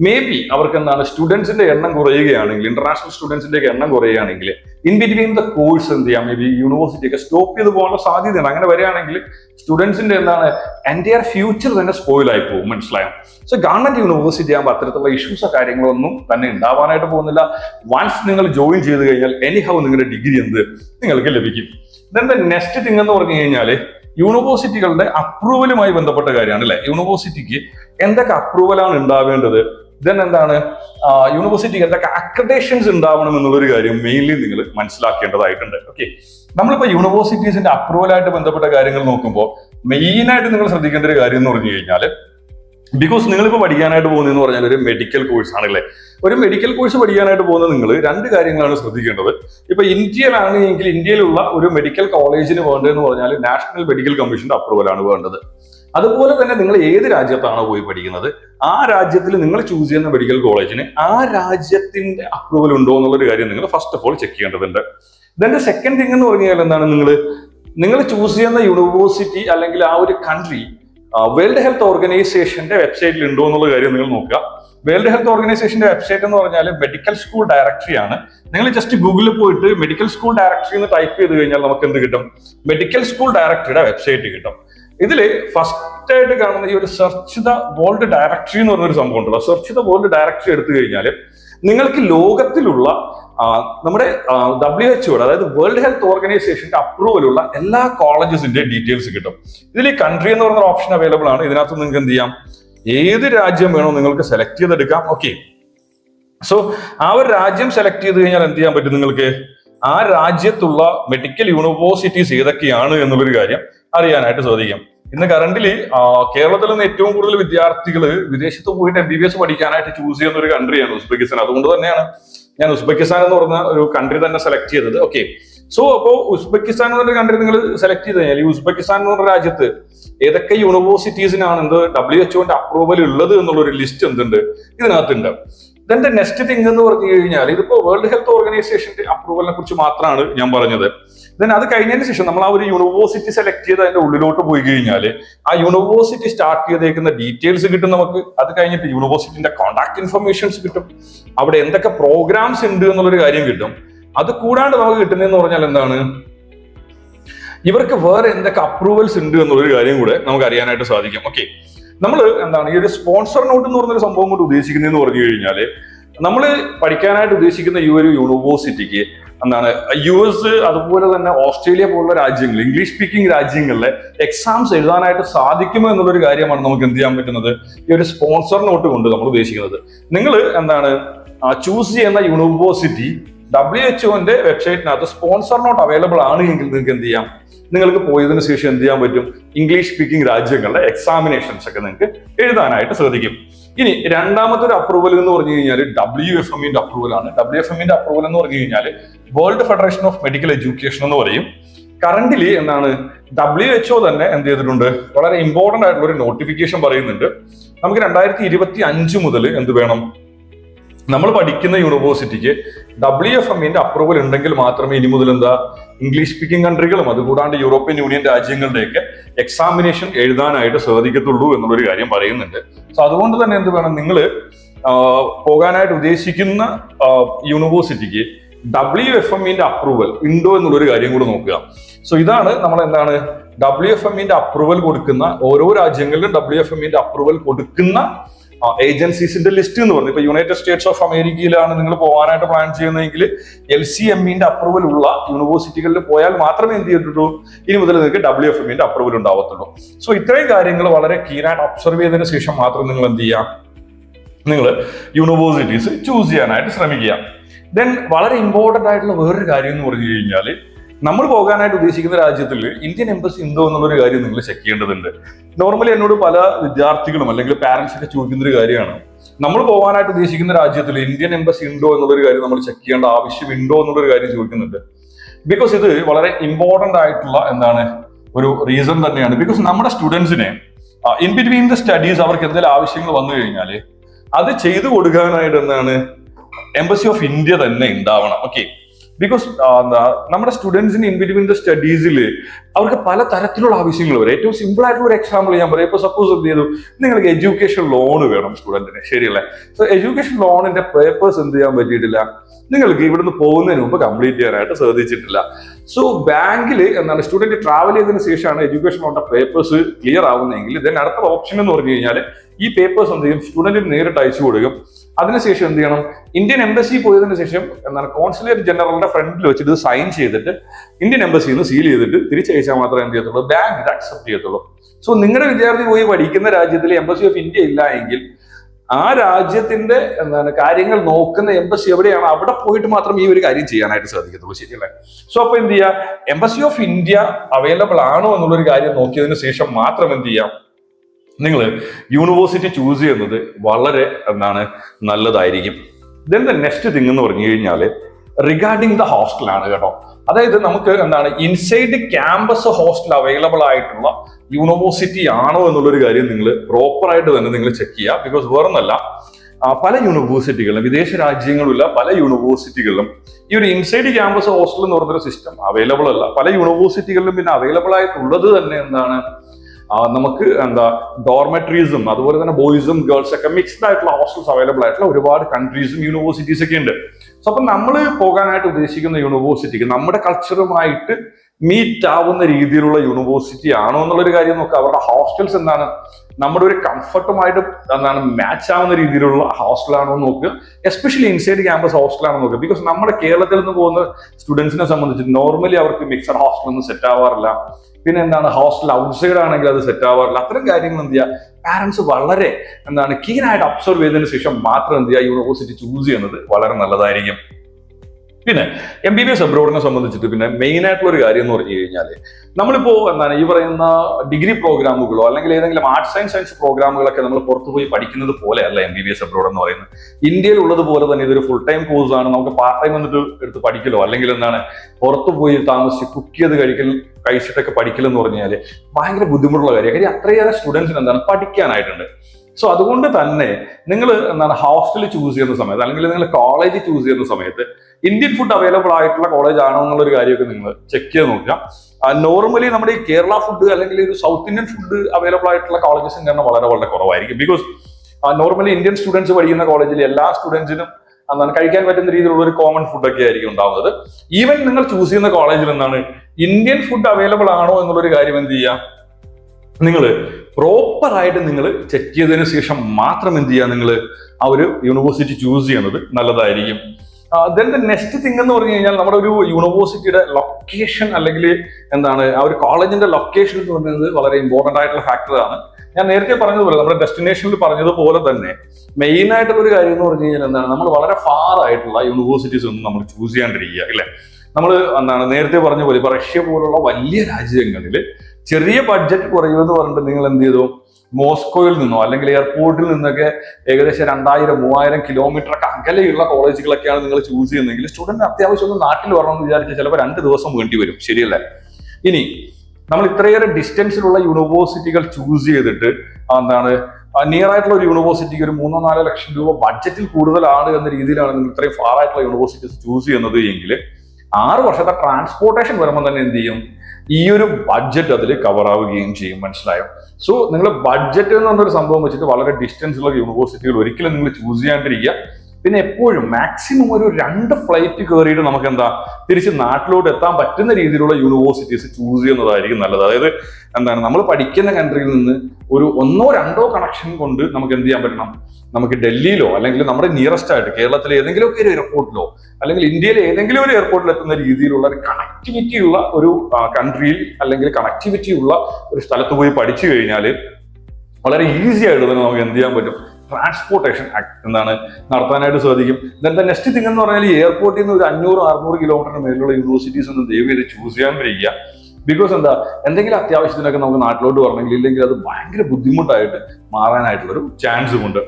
മേ ബി അവർക്ക് എന്താണ് സ്റ്റുഡൻസിന്റെ എണ്ണം കുറയുകയാണെങ്കിൽ ഇന്റർനാഷണൽ സ്റ്റുഡൻസിന്റെ എണ്ണം കുറയുകയാണെങ്കിൽ ഇൻ ബിറ്റ്വീൻ ദ കോഴ്സ് എന്ത് ചെയ്യാം? മേ ബി യൂണിവേഴ്സിറ്റി ഒക്കെ സ്റ്റോപ്പ് ചെയ്ത് പോകാനുള്ള സാധ്യതയുണ്ട്. അങ്ങനെ വരികയാണെങ്കിൽ സ്റ്റുഡൻസിന്റെ എന്താണ് എന്റയർ ഫ്യൂച്ചർ തന്നെ സ്പോയിൽ ആയി പോകും. മനസ്സിലായോ? സോ ഗവൺമെന്റ് യൂണിവേഴ്സിറ്റി ആകുമ്പോൾ അത്തരത്തിലുള്ള ഇഷ്യൂസോ കാര്യങ്ങളൊന്നും തന്നെ ഉണ്ടാവാനായിട്ട് പോകുന്നില്ല. വൺസ് നിങ്ങൾ ജോയിൻ ചെയ്ത് കഴിഞ്ഞാൽ എനി ഹൗ നിങ്ങളുടെ ഡിഗ്രി എന്ത്? നിങ്ങൾക്ക് ലഭിക്കും. ദെൻ ദ നെക്സ്റ്റ് തിങ് എന്ന് പറഞ്ഞു കഴിഞ്ഞാൽ യൂണിവേഴ്സിറ്റികളുടെ അപ്രൂവലുമായി ബന്ധപ്പെട്ട കാര്യമാണ് അല്ലെ? യൂണിവേഴ്സിറ്റിക്ക് എന്തൊക്കെ അപ്രൂവലാണ് ഉണ്ടാവേണ്ടത്? ദെൻ എന്താണ്? യൂണിവേഴ്സിറ്റിക്ക് എന്തൊക്കെ അക്രഡേഷൻസ് ഉണ്ടാവണം എന്നുള്ളൊരു കാര്യം മെയിൻലി നിങ്ങൾ മനസ്സിലാക്കേണ്ടതായിട്ടുണ്ട്. ഓക്കെ നമ്മളിപ്പോൾ യൂണിവേഴ്സിറ്റീസിന്റെ അപ്രൂവലായിട്ട് ബന്ധപ്പെട്ട കാര്യങ്ങൾ നോക്കുമ്പോൾ മെയിനായിട്ട് നിങ്ങൾ ശ്രദ്ധിക്കേണ്ട ഒരു കാര്യം എന്ന് പറഞ്ഞു കഴിഞ്ഞാൽ ബിക്കോസ് നിങ്ങളിപ്പോൾ പഠിക്കാനായിട്ട് പോകുന്നതെന്ന് പറഞ്ഞാൽ ഒരു മെഡിക്കൽ കോഴ്സ് ആണല്ലേ? ഒരു മെഡിക്കൽ കോഴ്സ് പഠിക്കാനായിട്ട് പോകുന്ന നിങ്ങൾ രണ്ട് കാര്യങ്ങളാണ് ശ്രദ്ധിക്കേണ്ടത്. ഇപ്പൊ ഇന്ത്യയിലാണ് എങ്കിൽ ഇന്ത്യയിലുള്ള ഒരു മെഡിക്കൽ കോളേജിന് വേണ്ടതെന്ന് പറഞ്ഞാൽ നാഷണൽ മെഡിക്കൽ കമ്മീഷന്റെ അപ്രൂവലാണ് വേണ്ടത്. അതുപോലെ തന്നെ നിങ്ങൾ ഏത് രാജ്യത്താണോ പോയി പഠിക്കുന്നത്? ആ രാജ്യത്തിൽ നിങ്ങൾ ചൂസ് ചെയ്യുന്ന മെഡിക്കൽ കോളേജിന് ആ രാജ്യത്തിന്റെ അപ്രൂവൽ ഉണ്ടോ എന്നുള്ളൊരു കാര്യം നിങ്ങൾ ഫസ്റ്റ് ഓഫ് ഓൾ ചെക്ക് ചെയ്യേണ്ടതുണ്ട്. ഇതിന്റെ സെക്കൻഡ് തിങ് എന്ന് പറഞ്ഞാൽ എന്താണ് നിങ്ങൾ? നിങ്ങൾ ചൂസ് ചെയ്യുന്ന യൂണിവേഴ്സിറ്റി അല്ലെങ്കിൽ ആ ഒരു കൺട്രി വേൾഡ് ഹെൽത്ത് ഓർഗനൈസേഷന്റെ വെബ്സൈറ്റിൽ ഉണ്ടോ എന്നുള്ള കാര്യം നിങ്ങൾ നോക്കുക. വേൾഡ് ഹെൽത്ത് ഓർഗനൈസേഷന്റെ വെബ്സൈറ്റ് എന്ന് പറഞ്ഞാൽ മെഡിക്കൽ സ്കൂൾ ഡയറക്ടറി ആണ്. നിങ്ങൾ ജസ്റ്റ് ഗൂഗിളിൽ പോയിട്ട് മെഡിക്കൽ സ്കൂൾ ഡയറക്ടറി എന്ന് ടൈപ്പ് ചെയ്ത് കഴിഞ്ഞാൽ നമുക്ക് എന്ത് കിട്ടും? മെഡിക്കൽ സ്കൂൾ ഡയറക്ടറിയുടെ വെബ്സൈറ്റ് കിട്ടും. ഇതിൽ ഫസ്റ്റ് ആയിട്ട് കാണുന്ന ഈ ഒരു സെർച്ച് ദ വേൾഡ് ഡയറക്ടറി എന്ന് പറഞ്ഞൊരു സംഭവം ഉണ്ടല്ലോ. സെർച്ച് ദ വേൾഡ് ഡയറക്ടറി എടുത്തു കഴിഞ്ഞാൽ നിങ്ങൾക്ക് ലോകത്തിലുള്ള നമ്മുടെ ഡബ്ല്യു എച്ച് അതായത് വേൾഡ് ഹെൽത്ത് ഓർഗനൈസേഷന്റെ അപ്രൂവലുള്ള എല്ലാ കോളേജസിന്റെ ഡീറ്റെയിൽസ് കിട്ടും. ഇതിൽ ഈ കൺട്രി എന്ന് പറഞ്ഞ ഓപ്ഷൻ അവൈലബിൾ ആണ്. ഇതിനകത്ത് നിങ്ങൾക്ക് എന്ത് ചെയ്യാം? ഏത് രാജ്യം വേണോ നിങ്ങൾക്ക് സെലക്ട് ചെയ്തെടുക്കാം. ഓക്കെ സോ ആ ഒരു രാജ്യം സെലക്ട് ചെയ്ത് കഴിഞ്ഞാൽ എന്ത് ചെയ്യാൻ പറ്റും നിങ്ങൾക്ക്? ആ രാജ്യത്തുള്ള മെഡിക്കൽ യൂണിവേഴ്സിറ്റീസ് ഏതൊക്കെയാണ് എന്നുള്ളൊരു കാര്യം അറിയാനായിട്ട് ചോദിക്കാം ഇന്ന് കറണ്ടിൽ കേരളത്തിൽ നിന്ന് ഏറ്റവും കൂടുതൽ വിദ്യാർത്ഥികൾ വിദേശത്ത് പോയിട്ട് എം ബി ബി എസ് പഠിക്കാനായിട്ട് ചൂസ് ചെയ്യുന്ന ഒരു കൺട്രിയാണ് ഉസ്ബെക്കിസ്ഥാൻ. അതുകൊണ്ട് തന്നെയാണ് ഞാൻ ഉസ്ബെക്കിസ്ഥാൻ എന്ന് പറഞ്ഞ ഒരു കൺട്രി തന്നെ സെലക്ട് ചെയ്തത്. ഓക്കെ സോ അപ്പോ ഉസ്ബെക്കിസ്ഥാൻ എന്ന് പറഞ്ഞ കൺട്രി നിങ്ങൾ സെലക്ട് ചെയ്ത് കഴിഞ്ഞാൽ ഈ ഉസ്ബെക്കിസ്ഥാൻ എന്ന് പറഞ്ഞ രാജ്യത്ത് ഏതൊക്കെ യൂണിവേഴ്സിറ്റീസിനാണ് എന്ത് ഡബ്ല്യു എച്ച്ഒന്റെ അപ്രൂവൽ ഉള്ളത് എന്നുള്ള ഒരു ലിസ്റ്റ് എന്തുണ്ട്? ഇതിനകത്തുണ്ട്. ഇതിന്റെ നെക്സ്റ്റ് തിങ് എന്ന് പറഞ്ഞു കഴിഞ്ഞാൽ ഇതിപ്പോ വേൾഡ് ഹെൽത്ത് ഓർഗനൈസേഷന്റെ അപ്രൂവലിനെ കുറിച്ച് മാത്രമാണ് ഞാൻ പറഞ്ഞത്. ദെൻ അത് കഴിഞ്ഞതിന് ശേഷം നമ്മൾ ആ ഒരു യൂണിവേഴ്സിറ്റി സെലക്ട് ചെയ്ത് അതിന്റെ ഉള്ളിലോട്ട് പോയി കഴിഞ്ഞാൽ ആ യൂണിവേഴ്സിറ്റി സ്റ്റാർട്ട് ചെയ്തേക്കുന്ന ഡീറ്റെയിൽസ് കിട്ടും നമുക്ക്. അത് കഴിഞ്ഞിട്ട് യൂണിവേഴ്സിറ്റിന്റെ കോൺടാക്ട് ഇൻഫർമേഷൻസ് കിട്ടും. അവിടെ എന്തൊക്കെ പ്രോഗ്രാംസ് ഉണ്ട് എന്നുള്ളൊരു കാര്യം കിട്ടും. അത് കൂടാണ്ട് നമുക്ക് കിട്ടുന്നതെന്ന് പറഞ്ഞാൽ എന്താണ്? ഇവർക്ക് വേറെ എന്തൊക്കെ അപ്രൂവൽസ് ഉണ്ട് എന്നുള്ളൊരു കാര്യം കൂടെ നമുക്ക് അറിയാനായിട്ട് സാധിക്കും. ഓക്കെ നമ്മൾ എന്താണ് ഈ ഒരു സ്പോൺസർ നോട്ട് എന്ന് പറഞ്ഞൊരു സംഭവം കൊണ്ട് ഉദ്ദേശിക്കുന്നതെന്ന് പറഞ്ഞു കഴിഞ്ഞാൽ നമ്മൾ പഠിക്കാനായിട്ട് ഉദ്ദേശിക്കുന്ന ഈ ഒരു യൂണിവേഴ്സിറ്റിക്ക് എന്താണ് യു എസ് അതുപോലെ തന്നെ ഓസ്ട്രേലിയ പോലുള്ള രാജ്യങ്ങൾ ഇംഗ്ലീഷ് സ്പീക്കിംഗ് രാജ്യങ്ങളിലെ എക്സാംസ് എഴുതാനായിട്ട് സാധിക്കുമോ എന്നുള്ളൊരു കാര്യമാണ് നമുക്ക് എന്ത് ചെയ്യാൻ പറ്റുന്നത്? ഈ ഒരു സ്പോൺസർ നോട്ട് കൊണ്ട് നമ്മൾ ഉദ്ദേശിക്കുന്നത്. നിങ്ങൾ എന്താണ് ചൂസ് ചെയ്യുന്ന യൂണിവേഴ്സിറ്റി ഡബ്ല്യു എച്ച് ഒന്റെ വെബ്സൈറ്റിനകത്ത് സ്പോൺസർ നോട്ട് അവൈലബിൾ ആണ് എങ്കിൽ നിങ്ങൾക്ക് എന്ത് ചെയ്യാം? നിങ്ങൾക്ക് പോയതിനു ശേഷം എന്ത് ചെയ്യാൻ പറ്റും? ഇംഗ്ലീഷ് സ്പീക്കിംഗ് രാജ്യങ്ങളുടെ എക്സാമിനേഷൻസ് ഒക്കെ നിങ്ങൾക്ക് എഴുതാനായിട്ട് ശ്രദ്ധിക്കും. ഇനി രണ്ടാമത്തെ ഒരു അപ്രൂവൽ എന്ന് പറഞ്ഞു കഴിഞ്ഞാൽ ഡബ്ല്യു എഫ് എമ്മിന്റെ അപ്രൂവൽ ആണ്. ഡബ്ല്യു എഫ് എമ്മിന്റെ അപ്രൂവൽ എന്ന് പറഞ്ഞു കഴിഞ്ഞാൽ world federation of medical education എന്ന് പറയും. കറന്റിലി എന്താണ്? ഡബ്ല്യു എച്ച്ഒ തന്നെ എന്ത് ചെയ്തിട്ടുണ്ട്? വളരെ ഇമ്പോർട്ടന്റ് ആയിട്ടുള്ള ഒരു നോട്ടിഫിക്കേഷൻ പറയുന്നുണ്ട്. നമുക്ക് രണ്ടായിരത്തി ഇരുപത്തി അഞ്ച് മുതൽ എന്ത് വേണം? നമ്മൾ പഠിക്കുന്ന യൂണിവേഴ്സിറ്റിക്ക് ഡബ്ല്യു എഫ് എമ്മിന്റെ അപ്രൂവൽ ഉണ്ടെങ്കിൽ മാത്രമേ ഇനി മുതൽ എന്താ ഇംഗ്ലീഷ് സ്പീക്കിംഗ് കൺട്രികളും അതുകൂടാണ്ട് യൂറോപ്യൻ യൂണിയൻ രാജ്യങ്ങളുടെയൊക്കെ എക്സാമിനേഷൻ എഴുതാനായിട്ട് സാധിക്കത്തുള്ളൂ എന്നുള്ളൊരു കാര്യം പറയുന്നുണ്ട്. സോ അതുകൊണ്ട് തന്നെ എന്ത് വേണം നിങ്ങൾ പോകാനായിട്ട് ഉദ്ദേശിക്കുന്ന യൂണിവേഴ്സിറ്റിക്ക് ഡബ്ല്യു എഫ് എമ്മിന്റെ അപ്രൂവൽ ഉണ്ടോ എന്നുള്ളൊരു കാര്യം കൂടി നോക്കുക. സോ ഇതാണ് നമ്മൾ എന്താണ് ഡബ്ല്യു എഫ് എമ്മിന്റെ അപ്രൂവൽ കൊടുക്കുന്ന ഓരോ രാജ്യങ്ങളിലും ഡബ്ല്യു എഫ് എമ്മിന്റെ അപ്രൂവൽ കൊടുക്കുന്ന ഏജൻസീസിന്റെ ലിസ്റ്റ് എന്ന് പറഞ്ഞു. ഇപ്പൊ യുണൈറ്റഡ് സ്റ്റേറ്റ്സ് ഓഫ് അമേരിക്കയിലാണ് നിങ്ങൾ പോകാനായിട്ട് പ്ലാൻ ചെയ്യുന്നതെങ്കിൽ എൽ സി എമ്മിന്റെ അപ്രൂവൽ ഉള്ള യൂണിവേഴ്സിറ്റികളിൽ പോയാൽ മാത്രമേ എന്ത് ചെയ്തിട്ടുള്ളൂ ഇനി മുതൽ നിങ്ങൾക്ക് ഡബ്ല്യു എഫ് എമ്മിന്റെ അപ്രൂവൽ ഉണ്ടാവത്തുള്ളൂ. സോ ഇത്രയും കാര്യങ്ങൾ വളരെ കീനായിട്ട് ഒബ്സർവ് ചെയ്തതിനു ശേഷം മാത്രം നിങ്ങൾ എന്ത് ചെയ്യാം? നിങ്ങൾ യൂണിവേഴ്സിറ്റീസ് ചൂസ് ചെയ്യാനായിട്ട് ശ്രമിക്കുക. ദെൻ വളരെ ഇമ്പോർട്ടന്റ് ആയിട്ടുള്ള വേറൊരു കാര്യം എന്ന് പറഞ്ഞു കഴിഞ്ഞാൽ നമ്മൾ പോകാനായിട്ട് ഉദ്ദേശിക്കുന്ന രാജ്യത്തിൽ ഇന്ത്യൻ എംബസി ഉണ്ടോ എന്നുള്ളൊരു കാര്യം നിങ്ങൾ ചെക്ക് ചെയ്യേണ്ടതുണ്ട്. നോർമലി എന്നോട് പല വിദ്യാർത്ഥികളും അല്ലെങ്കിൽ പാരന്റ്സ് ഒക്കെ ചോദിക്കുന്ന ഒരു കാര്യമാണ്. നമ്മൾ പോകാനായിട്ട് ഉദ്ദേശിക്കുന്ന രാജ്യത്തിൽ ഇന്ത്യൻ എംബസി ഉണ്ടോ എന്നുള്ളൊരു കാര്യം നമ്മൾ ചെക്ക് ചെയ്യേണ്ട ആവശ്യമുണ്ടോ എന്നുള്ളൊരു കാര്യം ചോദിക്കുന്നുണ്ട്. ബിക്കോസ് ഇത് വളരെ ഇമ്പോർട്ടന്റ് ആയിട്ടുള്ള എന്താണ് ഒരു റീസൺ തന്നെയാണ്. ബിക്കോസ് നമ്മുടെ സ്റ്റുഡൻസിനെ ഇൻ ബിറ്റ്വീൻ ദ സ്റ്റഡീസ് അവർക്ക് എന്തെങ്കിലും ആവശ്യങ്ങൾ വന്നു കഴിഞ്ഞാൽ അത് ചെയ്തു കൊടുക്കാനായിട്ട് എന്താണ് എംബസി ഓഫ് ഇന്ത്യ തന്നെ ഉണ്ടാവണം. ഓക്കെ ബിക്കോസ് നമ്മുടെ സ്റ്റുഡൻസിന് ഇൻ ബിറ്റ്വീൻ ദ സ്റ്റഡീസിൽ അവർക്ക് പല തരത്തിലുള്ള ആവശ്യങ്ങൾ വരും. ഏറ്റവും സിമ്പിൾ ആയിട്ടുള്ള ഒരു എക്സാമ്പിൾ ഞാൻ പറയാം. ഇപ്പൊ സപ്പോസ് എന്ത് ചെയ്തു? നിങ്ങൾക്ക് എഡ്യൂക്കേഷൻ ലോൺ വേണം സ്റ്റുഡന്റിന് ശരിയല്ലേ? സോ എഡ്യൂക്കേഷൻ ലോണിന്റെ പേപ്പേഴ്സ് എന്ത് ചെയ്യാൻ പറ്റിയിട്ടില്ല? നിങ്ങൾക്ക് ഇവിടുന്ന് പോകുന്നതിന് മുമ്പ് കംപ്ലീറ്റ് ചെയ്യാനായിട്ട് ശ്രദ്ധിച്ചിട്ടില്ല സോ ബാങ്കിൽ എന്താണ് സ്റ്റുഡന്റ് ട്രാവൽ ചെയ്തതിനു ശേഷമാണ് എഡ്യൂക്കേഷൻ ലോണിന്റെ പേപ്പേഴ്സ് ക്ലിയർ ആവുന്നതെങ്കിൽ ഇതിന് അടുത്ത ഓപ്ഷൻ എന്ന് പറഞ്ഞു കഴിഞ്ഞാൽ ഈ പേപ്പേഴ്സ് എന്ത് ചെയ്യും? സ്റ്റുഡന്റിന് നേരിട്ട് അയച്ചു കൊടുക്കും. അതിനുശേഷം എന്ത് ചെയ്യണം? ഇന്ത്യൻ എംബസി പോയതിനു ശേഷം എന്താണ് കോൺസുലേറ്റ് ജനറലിന്റെ ഫ്രണ്ടിൽ വെച്ചിട്ട് സൈൻ ചെയ്തിട്ട് ഇന്ത്യൻ എംബസിയിൽ നിന്ന് സീൽ ചെയ്തിട്ട് തിരിച്ചയച്ചാൽ മാത്രമേ എന്ത് ചെയ്യത്തുള്ളൂ? ബാങ്ക് ഇത് അക്സെപ്റ്റ് ചെയ്യത്തുള്ളൂ. സോ നിങ്ങളുടെ വിദ്യാർത്ഥി പോയി പഠിക്കുന്ന രാജ്യത്തിൽ എംബസി ഓഫ് ഇന്ത്യ ഇല്ല എങ്കിൽ ആ രാജ്യത്തിന്റെ എന്താണ് കാര്യങ്ങൾ നോക്കുന്ന എംബസി എവിടെയാണ്? അവിടെ പോയിട്ട് മാത്രം ഈ ഒരു കാര്യം ചെയ്യാനായിട്ട് സാധിക്കത്തുള്ളൂ. ശരിയല്ലേ? സോ അപ്പൊ എന്ത് ചെയ്യാം? എംബസി ഓഫ് ഇന്ത്യ അവൈലബിൾ ആണോ എന്നുള്ളൊരു കാര്യം നോക്കിയതിനു ശേഷം മാത്രം എന്ത് ചെയ്യാം? നിങ്ങൾ യൂണിവേഴ്സിറ്റി ചൂസ് ചെയ്യുന്നത് വളരെ എന്താണ് നല്ലതായിരിക്കും. ദെൻ ദ നെക്സ്റ്റ് തിങ് എന്ന് പറഞ്ഞു കഴിഞ്ഞാൽ റിഗാർഡിങ് ദ ഹോസ്റ്റലാണ് കേട്ടോ. അതായത് നമുക്ക് എന്താണ് ഇൻസൈഡ് ക്യാമ്പസ് ഹോസ്റ്റൽ അവൈലബിൾ ആയിട്ടുള്ള യൂണിവേഴ്സിറ്റി ആണോ എന്നുള്ളൊരു കാര്യം നിങ്ങൾ പ്രോപ്പറായിട്ട് തന്നെ നിങ്ങൾ ചെക്ക് ചെയ്യുക. ബിക്കോസ് വേറൊന്നല്ല പല യൂണിവേഴ്സിറ്റികളിലും വിദേശ രാജ്യങ്ങളിലുള്ള പല യൂണിവേഴ്സിറ്റികളിലും ഈ ഒരു ഇൻസൈഡ് ക്യാമ്പസ് ഹോസ്റ്റൽ എന്ന് പറഞ്ഞൊരു സിസ്റ്റം അവൈലബിൾ അല്ല. പല യൂണിവേഴ്സിറ്റികളിലും പിന്നെ അവൈലബിൾ ആയിട്ടുള്ളത് തന്നെ എന്താണ് നമുക്ക് എന്താ ഡോർമെട്രീസും അതുപോലെ തന്നെ ബോയ്സും ഗേൾസ് ഒക്കെ മിക്സ്ഡ് ആയിട്ടുള്ള ഹോസ്റ്റൽസ് അവൈലബിൾ ആയിട്ടുള്ള ഒരുപാട് കൺട്രീസും യൂണിവേഴ്സിറ്റീസ് ഒക്കെ ഉണ്ട്. സോ അപ്പം നമ്മൾ പോകാനായിട്ട് ഉദ്ദേശിക്കുന്ന യൂണിവേഴ്സിറ്റിക്ക് നമ്മുടെ കൾച്ചറുമായിട്ട് മീറ്റ് ആവുന്ന രീതിയിലുള്ള യൂണിവേഴ്സിറ്റി ആണോ എന്നുള്ളൊരു കാര്യം നോക്കുക അവരുടെ ഹോസ്റ്റൽസ് എന്താണ്? നമ്മുടെ ഒരു കംഫർട്ടുമായിട്ട് എന്താണ് മാച്ച് ആവുന്ന രീതിയിലുള്ള ഹോസ്റ്റലാണോ എന്ന് നോക്കുക എസ്പെഷ്യലി ഇൻസൈഡ് ക്യാമ്പസ് ഹോസ്റ്റലാണോ നോക്കുക ബിക്കോസ് നമ്മുടെ കേരളത്തിൽ നിന്ന് പോകുന്ന സ്റ്റുഡൻസിനെ സംബന്ധിച്ച് നോർമലി അവർക്ക് മിക്സഡ് ഹോസ്റ്റലൊന്നും സെറ്റ് ആവാറില്ല. പിന്നെ എന്താണ് ഹോസ്റ്റൽ ഔട്ട്സൈഡ് ആണെങ്കിൽ അത് സെറ്റ് ആവാറില്ല. അത്തരം കാര്യങ്ങൾ എന്ത് ചെയ്യുക? പാരൻസ് വളരെ എന്താണ് കീനായിട്ട് അബ്സർവ് ചെയ്തതിന് ശേഷം മാത്രം എന്ത് ചെയ്യുക? യൂണിവേഴ്സിറ്റി ചൂസ് ചെയ്യുന്നത് വളരെ നല്ലതായിരിക്കും. പിന്നെ എം ബി ബി എസ് അബ്രോഡിനെ സംബന്ധിച്ചിട്ട് പിന്നെ മെയിൻ ആയിട്ടുള്ള ഒരു കാര്യം എന്ന് പറഞ്ഞു കഴിഞ്ഞാൽ നമ്മളിപ്പോ എന്താണ് ഈ പറയുന്ന ഡിഗ്രി പ്രോഗ്രാമുകളോ അല്ലെങ്കിൽ ഏതെങ്കിലും ആർട്സ് ആൻഡ് സയൻസ് പ്രോഗ്രാമുകളൊക്കെ നമ്മൾ പുറത്തു പോയി പഠിക്കുന്നത് പോലെയല്ല M B B S abroad എന്ന് പറയുന്നത്. ഇന്ത്യയിൽ ഉള്ളതുപോലെ തന്നെ ഇതൊരു ഫുൾ ടൈം കോഴ്സ് ആണ്. നമുക്ക് പാർട്ട് ടൈം വന്നിട്ട് എടുത്ത് പഠിക്കലോ അല്ലെങ്കിൽ എന്താണ് പുറത്തു പോയി താമസിച്ച് കുക്ക് ചെയ്ത് കഴിക്കൽ കഴിച്ചിട്ടൊക്കെ പഠിക്കലെന്ന് പറഞ്ഞാൽ ഭയങ്കര ബുദ്ധിമുട്ടുള്ള കാര്യം. കാര്യം അത്രയേറെ സ്റ്റുഡൻസിന് എന്താണ് പഠിക്കാനായിട്ടുണ്ട്. സോ അതുകൊണ്ട് തന്നെ നിങ്ങൾ എന്താണ് ഹോസ്റ്റൽ ചൂസ് ചെയ്യുന്ന സമയത്ത് അല്ലെങ്കിൽ നിങ്ങൾ കോളേജ് ചൂസ് ചെയ്യുന്ന സമയത്ത് ഇന്ത്യൻ ഫുഡ് അവൈലബിൾ ആയിട്ടുള്ള കോളേജ് ആണോ എന്നുള്ളൊരു കാര്യമൊക്കെ നിങ്ങൾ ചെക്ക് ചെയ്ത് നോക്കാം നോർമലി നമ്മുടെ ഈ കേരള ഫുഡ് അല്ലെങ്കിൽ ഒരു സൗത്ത് ഇന്ത്യൻ ഫുഡ് അവൈലബിൾ ആയിട്ടുള്ള കോളേജസിന്റെ എണ്ണം വളരെ വളരെ കുറവായിരിക്കും. ബിക്കോസ് നോർമലി ഇന്ത്യൻ സ്റ്റുഡൻസ് പഠിക്കുന്ന കോളേജിൽ എല്ലാ സ്റ്റുഡൻസിനും എന്താണ് കഴിക്കാൻ പറ്റുന്ന രീതിയിലുള്ള ഒരു കോമൺ ഫുഡൊക്കെ ആയിരിക്കും ഉണ്ടാവുന്നത്. ഈവൻ നിങ്ങൾ ചൂസ് ചെയ്യുന്ന കോളേജിൽ എന്താണ് ഇന്ത്യൻ ഫുഡ് അവൈലബിൾ ആണോ എന്നുള്ളൊരു കാര്യം എന്ത് ചെയ്യാം നിങ്ങൾ പ്രോപ്പർ ആയിട്ട് നിങ്ങൾ ചെക്ക് ചെയ്തതിന് ശേഷം മാത്രം എന്ത് ചെയ്യുക? നിങ്ങൾ ആ ഒരു യൂണിവേഴ്സിറ്റി ചൂസ് ചെയ്യുന്നത് നല്ലതായിരിക്കും. ദെൻ ദ നെക്സ്റ്റ് തിങ് എന്ന് പറഞ്ഞു കഴിഞ്ഞാൽ നമ്മുടെ ഒരു യൂണിവേഴ്സിറ്റിയുടെ ലൊക്കേഷൻ അല്ലെങ്കിൽ എന്താണ് ആ ഒരു കോളേജിന്റെ ലൊക്കേഷൻ എന്ന് പറയുന്നത് വളരെ ഇമ്പോർട്ടന്റ് ആയിട്ടുള്ള ഫാക്ടറാണ് ഞാൻ നേരത്തെ പറഞ്ഞതുപോലെ നമ്മുടെ ഡെസ്റ്റിനേഷനിൽ പറഞ്ഞതുപോലെ തന്നെ മെയിൻ ആയിട്ടുള്ള ഒരു കാര്യം എന്ന് പറഞ്ഞു കഴിഞ്ഞാൽ എന്താണ് നമ്മൾ വളരെ ഫാർ ആയിട്ടുള്ള യൂണിവേഴ്സിറ്റീസ് ഒന്നും നമ്മൾ ചൂസ് ചെയ്യാണ്ടിരിക്കുക ഇല്ലേ നമ്മൾ എന്താണ് നേരത്തെ പറഞ്ഞ പോലെ ഇപ്പൊ റഷ്യ പോലുള്ള വലിയ രാജ്യങ്ങളിൽ ചെറിയ ബഡ്ജറ്റ് കുറയുമെന്ന് പറഞ്ഞിട്ട് നിങ്ങൾ എന്ത് ചെയ്തു? മോസ്കോയിൽ നിന്നോ അല്ലെങ്കിൽ എയർപോർട്ടിൽ നിന്നൊക്കെ ഏകദേശം രണ്ടായിരം മൂവായിരം കിലോമീറ്റർ ഒക്കെ അകലെയുള്ള കോളേജുകളൊക്കെയാണ് നിങ്ങൾ ചൂസ് ചെയ്യുന്നതെങ്കിൽ സ്റ്റുഡന്റ് അത്യാവശ്യം ഒന്ന് നാട്ടിൽ വരണമെന്ന് വിചാരിച്ചാൽ ചിലപ്പോൾ രണ്ട് ദിവസം വേണ്ടി വരും. ശരിയല്ലേ? ഇനി നമ്മൾ ഇത്രയേറെ ഡിസ്റ്റൻസിലുള്ള യൂണിവേഴ്സിറ്റികൾ ചൂസ് ചെയ്തിട്ട് എന്താണ് നിയർ ആയിട്ടുള്ള ഒരു യൂണിവേഴ്സിറ്റിക്ക് ഒരു മൂന്നോ നാലോ ലക്ഷം രൂപ ബഡ്ജറ്റിൽ കൂടുതലാണ് എന്ന രീതിയിലാണ് നിങ്ങൾ ഇത്രയും ഫാർ ആയിട്ടുള്ള യൂണിവേഴ്സിറ്റീസ് ചൂസ് ചെയ്യുന്നത് എങ്കിൽ ആറ് വർഷത്തെ ട്രാൻസ്പോർട്ടേഷൻ വരുമ്പോൾ തന്നെ എന്ത് ചെയ്യും? ഈ ഒരു ബഡ്ജറ്റ് അതിൽ കവർ ആവുകയും ചെയ്യും മനസ്സിലായോ? സോ നിങ്ങൾ ബഡ്ജറ്റ് എന്ന് പറഞ്ഞൊരു സംഭവം വെച്ചിട്ട് വളരെ ഡിസ്റ്റൻസ് ഉള്ള യൂണിവേഴ്സിറ്റികൾ ഒരിക്കലും നിങ്ങൾ ചൂസ് ചെയ്യാണ്ടിരിക്കുക. പിന്നെ എപ്പോഴും മാക്സിമം ഒരു രണ്ട് ഫ്ലൈറ്റ് കയറിയിട്ട് നമുക്ക് എന്താ തിരിച്ച് നാട്ടിലോട്ട് എത്താൻ പറ്റുന്ന രീതിയിലുള്ള യൂണിവേഴ്സിറ്റീസ് ചൂസ് ചെയ്യുന്നതായിരിക്കും നല്ലത്. അതായത് എന്താണ് നമ്മൾ പഠിക്കുന്ന കൺട്രിയിൽ നിന്ന് ഒരു ഒന്നോ രണ്ടോ കണക്ഷൻ കൊണ്ട് നമുക്ക് എന്ത് ചെയ്യാൻ പറ്റണം? നമുക്ക് ഡൽഹിയിലോ അല്ലെങ്കിൽ നമ്മുടെ നിയറസ്റ്റ് ആയിട്ട് കേരളത്തിലെ ഏതെങ്കിലും ഒക്കെ ഒരു എയർപോർട്ടിലോ അല്ലെങ്കിൽ ഇന്ത്യയിലെ ഏതെങ്കിലും ഒരു എയർപോർട്ടിൽ എത്തുന്ന രീതിയിലുള്ള ഒരു കണക്ടിവിറ്റി ഉള്ള ഒരു കൺട്രിയിൽ അല്ലെങ്കിൽ കണക്ടിവിറ്റി ഉള്ള ഒരു സ്ഥലത്ത് പോയി പഠിച്ചു കഴിഞ്ഞാൽ വളരെ ഈസി ആയിട്ട് തന്നെ നമുക്ക് എന്ത് ചെയ്യാൻ പറ്റും? ട്രാൻസ്പോർട്ടേഷൻ ആക്ട് എന്താണ് നടത്താനായിട്ട് സാധിക്കും. ദെൻ നെക്സ്റ്റ് തിങ് എന്ന് പറഞ്ഞാൽ എയർപോർട്ടിൽ നിന്ന് ഒരു അഞ്ഞൂറ് അറുന്നൂറ് കിലോമീറ്ററിന് മേലുള്ള യൂണിവേഴ്സിറ്റീസ് ഒന്നും ദയവ് ചെയ്ത് ചൂസ് ചെയ്യാണ്ടിരിക്കുക ബിക്കോസ് എന്താ? എന്തെങ്കിലും അത്യാവശ്യത്തിനൊക്കെ നമുക്ക് നാട്ടിലോട്ട് വരണമെങ്കിൽ ഇല്ലെങ്കിൽ അത് ഭയങ്കര ബുദ്ധിമുട്ടായിട്ട് മാറാനായിട്ടുള്ളൊരു ചാൻസും ഉണ്ട്.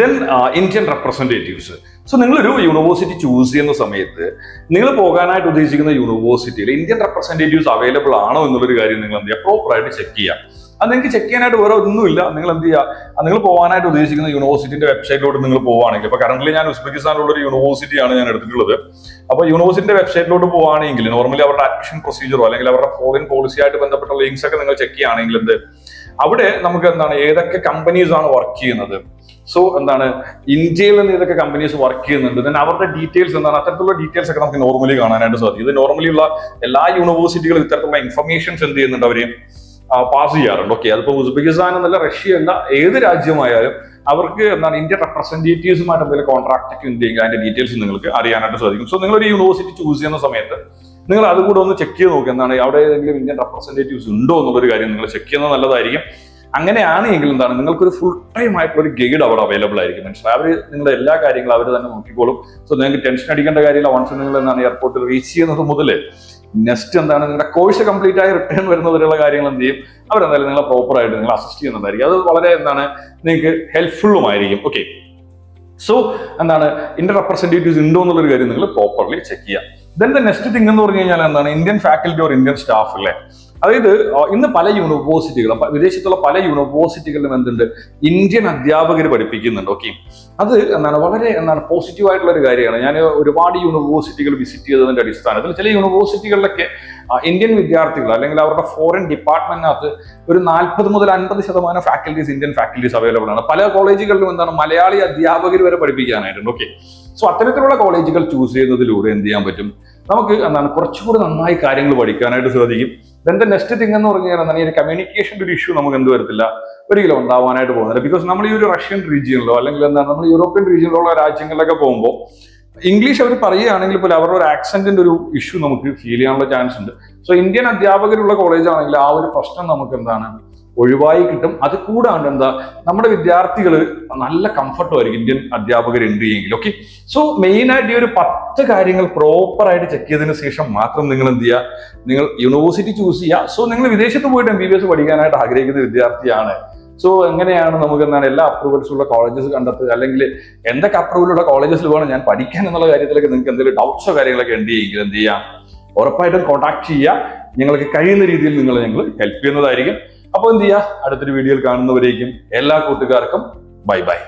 ദെൻ ഇന്ത്യൻ റെപ്രസെന്റേറ്റീവ്സ് സോ നിങ്ങളൊരു യൂണിവേഴ്സിറ്റി ചൂസ് ചെയ്യുന്ന സമയത്ത് നിങ്ങൾ പോകാനായിട്ട് ഉദ്ദേശിക്കുന്ന യൂണിവേഴ്സിറ്റിയിൽ ഇന്ത്യൻ റെപ്രസെന്റേറ്റീവ്സ് അവൈലബിൾ ആണോ എന്നുള്ളൊരു കാര്യം നിങ്ങൾ എന്ത് ചെയ്യുക? പ്രോപ്പറായിട്ട് ചെക്ക് ചെയ്യുക. അത് നിങ്ങൾക്ക് ചെക്ക് ചെയ്യാനായിട്ട് വേറെ ഒന്നുമില്ല. നിങ്ങൾ എന്ത് ചെയ്യുക നിങ്ങൾ പോകാനായിട്ട് ഉദ്ദേശിക്കുന്ന യൂണിവേഴ്സിറ്റിന്റെ വെബ്സൈറ്റിലോട്ട് നിങ്ങൾ പോവുകയാണെങ്കിൽ ഇപ്പൊ കറന്റ് ഞാൻ ഉസ്ബെക്കിസ്ഥാനിലുള്ള ഒരു യൂണിവേഴ്സിറ്റിയാണ് ഞാൻ എടുത്തിട്ടുള്ളത്. അപ്പൊ യൂണിവേഴ്സിറ്റിന്റെ വെബ്സൈറ്റിലോട്ട് പോവുകയാണെങ്കിൽ നോർമലി അവരുടെ അഡ്മിഷൻ പ്രൊസീജിയറോ അല്ലെങ്കിൽ അവരുടെ ഫോറിൻ പോളിസി ആയിട്ട് ബന്ധപ്പെട്ട ലിങ്ക്സ് ഒക്കെ നിങ്ങൾ ചെക്ക് ചെയ്യുകയാണെങ്കിൽ എന്ത്? അവിടെ നമുക്ക് എന്താണ്? ഏതൊക്കെ കമ്പനീസ് ആണ് വർക്ക് ചെയ്യുന്നത്? സോ എന്താണ്? ഇന്ത്യയിൽ നിന്ന് ഏതൊക്കെ കമ്പനീസ് വർക്ക് ചെയ്യുന്നുണ്ട്? ദെൻ അവരുടെ ഡീറ്റെയിൽസ് എന്താണ്? അത്തരത്തിലുള്ള ഡീറ്റെയിൽസ് ഒക്കെ നമുക്ക് നോർമലി കാണാനായിട്ട് സാധിക്കും. ഇത് നോർമലി ഉള്ള എല്ലാ യൂണിവേഴ്സിറ്റികളും ഇത്തരത്തിലുള്ള ഇൻഫർമേഷൻസ് എന്ത് ചെയ്യുന്നുണ്ട് അവർ? പാസ് ചെയ്യാറുണ്ട്. ഓക്കെ അതിപ്പോ ഉസ്ബെക്കിസ്ഥാൻ എന്നല്ല റഷ്യ എന്ന ഏത് രാജ്യമായാലും അവർക്ക് എന്താണ് ഇന്ത്യ റെപ്രസെന്റേറ്റീവ്സുമായിട്ട് എന്തെങ്കിലും കോൺട്രാക്ട് ഒക്കെ ഉണ്ടെങ്കിൽ അതിന്റെ ഡീറ്റെയിൽസ് നിങ്ങൾക്ക് അറിയാനായിട്ട് സാധിക്കും. സോ നിങ്ങൾ ഒരു യൂണിവേഴ്സിറ്റി ചൂസ് ചെയ്യുന്ന സമയത്ത് നിങ്ങൾ അതുകൂടെ ഒന്ന് ചെക്ക് ചെയ്ത് നോക്കുക എന്താണ് അവിടെ ഏതെങ്കിലും ഇന്ത്യൻ റെപ്രസെന്റേറ്റീവ്സ് ഉണ്ടോ എന്നുള്ളൊരു കാര്യം നിങ്ങൾ ചെക്ക് ചെയ്യുന്നത് നല്ലതായിരിക്കും. അങ്ങനെയാണ് എങ്കിൽ എന്താണ് നിങ്ങൾക്കൊരു ഫുൾ ടൈം ആയിട്ടുള്ള ഒരു ഗൈഡ് അവിടെ അവൈലബിൾ ആയിരിക്കും. മനസ്സിലായി? അവർ നിങ്ങളുടെ എല്ലാ കാര്യങ്ങളും അവർ തന്നെ നോക്കിക്കോളും. സോ നിങ്ങൾക്ക് ടെൻഷൻ അടിക്കേണ്ട കാര്യമില്ല. വൺസ് നിങ്ങൾ എന്താണ് എയർപോർട്ടിൽ റീച്ച് ചെയ്യുന്നത് മുതൽ നെക്സ്റ്റ് എന്താണ്? നിങ്ങളുടെ കോഴ്സ് കംപ്ലീറ്റ് ആയി റിട്ടേൺ വരുന്നവരുള്ള കാര്യങ്ങൾ എന്ത് ചെയ്യും? അവരെന്തായാലും നിങ്ങളെ പ്രോപ്പർ ആയിട്ട് നിങ്ങൾ അസിസ്റ്റ് ചെയ്യുന്നതായിരിക്കും അത് വളരെ എന്താണ്? നിങ്ങൾക്ക് ഹെൽപ്ഫുള്ളുമായിരിക്കും ഓക്കെ സോ എന്താണ്? ഇന്ത്യൻ റെപ്രസെന്റേറ്റീവ്സ് ഉണ്ടോ എന്നുള്ളൊരു കാര്യം നിങ്ങൾ പ്രോപ്പർലി ചെക്ക് ചെയ്യുക. ദെൻ ദ നെക്സ്റ്റ് തിങ് എന്ന് പറഞ്ഞു കഴിഞ്ഞാൽ എന്താണ്? Indian faculty or Indian staff അല്ലേ? അതായത് ഇന്ന് പല യൂണിവേഴ്സിറ്റികളും വിദേശത്തുള്ള പല യൂണിവേഴ്സിറ്റികളിലും എന്തുണ്ട്? ഇന്ത്യൻ അധ്യാപകർ പഠിപ്പിക്കുന്നുണ്ട് ഓക്കെ അത് എന്താണ് വളരെ എന്താണ് പോസിറ്റീവ് ആയിട്ടുള്ള ഒരു കാര്യമാണ്. ഞാൻ ഒരുപാട് യൂണിവേഴ്സിറ്റികൾ വിസിറ്റ് ചെയ്തതിന്റെ അടിസ്ഥാനത്തിൽ ചില യൂണിവേഴ്സിറ്റികളിലൊക്കെ ഇന്ത്യൻ വിദ്യാർത്ഥികൾ അല്ലെങ്കിൽ അവരുടെ ഫോറിൻ ഡിപ്പാർട്ട്മെന്റിനകത്ത് ഒരു നാൽപ്പത് മുതൽ അൻപത് ശതമാനം ഫാക്കൽറ്റീസ് ഇന്ത്യൻ ഫാക്കൽറ്റീസ് അവൈലബിൾ ആണ്. പല കോളേജുകളിലും എന്താണ് മലയാളി അധ്യാപകർ വരെ പഠിപ്പിക്കാനായിട്ടുണ്ട് ഓക്കെ സോ അത്തരത്തിലുള്ള കോളേജുകൾ ചൂസ് ചെയ്യുന്നതിലൂടെ എന്ത് ചെയ്യാൻ പറ്റും? നമുക്ക് എന്താണ് കുറച്ചുകൂടി നന്നായി കാര്യങ്ങൾ പഠിക്കാനായിട്ട് സാധിക്കും ദെൻ ദ നെക്സ്റ്റ് തിങ് എന്ന് പറഞ്ഞു കഴിഞ്ഞാൽ ഈ ഒരു കമ്മ്യൂണിക്കേഷന്റെ ഒരു ഇഷ്യൂ നമുക്ക് എന്ത് വരത്തില്ല? ഒരിക്കലും ഉണ്ടാവാനായിട്ട് പോകുന്നില്ല. ബിക്കോസ് നമ്മൾ ഈ ഒരു റഷ്യൻ റീജിയനിലോ അല്ലെങ്കിൽ എന്താണ് നമ്മൾ യൂറോപ്യൻ റീജിയനിലുള്ള രാജ്യങ്ങളിലൊക്കെ പോകുമ്പോൾ ഇംഗ്ലീഷ് അവർ പറയുകയാണെങ്കിൽ പോലും അവരുടെ ഒരു ആക്സെന്റിന്റെ ഒരു ഇഷ്യൂ നമുക്ക് ഫീൽ ചെയ്യാനുള്ള ചാൻസ് ഉണ്ട്. സോ ഇന്ത്യൻ അധ്യാപകരുള്ള കോളേജാണെങ്കിൽ ആ ഒരു പ്രശ്നം നമുക്ക് എന്താണ് ഒഴിവായി കിട്ടും. അത് കൂടാണ്ട് എന്താ നമ്മുടെ വിദ്യാർത്ഥികൾ നല്ല കംഫർട്ടും കംഫർട്ടുമായിരിക്കും ഇന്ത്യൻ അധ്യാപകർ ഉണ്ട് എങ്കിൽ ഓക്കെ സോ മെയിൻ ആയിട്ട് ഈ ഒരു പത്ത് കാര്യങ്ങൾ പ്രോപ്പർ ആയിട്ട് ചെക്ക് ചെയ്തതിന് ശേഷം മാത്രം നിങ്ങൾ എന്ത് ചെയ്യുക നിങ്ങൾ യൂണിവേഴ്സിറ്റി ചൂസ് ചെയ്യുക സോ നിങ്ങൾ വിദേശത്ത് പോയിട്ട് എം ബി ബി എസ് പഠിക്കാനായിട്ട് ആഗ്രഹിക്കുന്ന വിദ്യാർത്ഥിയാണ്. സോ എങ്ങനെയാണ് നമുക്ക് എന്താണ് എല്ലാ അപ്രൂവൽസ് ഉള്ള കോളേജസ് കണ്ടെത്തുക? അല്ലെങ്കിൽ എന്തൊക്കെ അപ്രൂവലുള്ള കോളേജസിൽ വേണം ഞാൻ പഠിക്കാൻ എന്നുള്ള കാര്യത്തിലൊക്കെ നിങ്ങൾക്ക് എന്തെങ്കിലും ഡൗട്ട്സോ കാര്യങ്ങളൊക്കെ ഉണ്ട് എങ്കിൽ എന്ത് ചെയ്യാം. ഉറപ്പായിട്ടും കോൺടാക്ട് ചെയ്യുക. ഞങ്ങൾക്ക് കഴിയുന്ന രീതിയിൽ നിങ്ങൾ ഞങ്ങൾ ഹെൽപ്പ് ചെയ്യുന്നതായിരിക്കും. അപ്പോൾ എന്ത് ചെയ്യുക അടുത്തൊരു വീഡിയോയിൽ കാണുന്നവരേക്കും എല്ലാ കൂട്ടുകാർക്കും ബൈ ബൈ.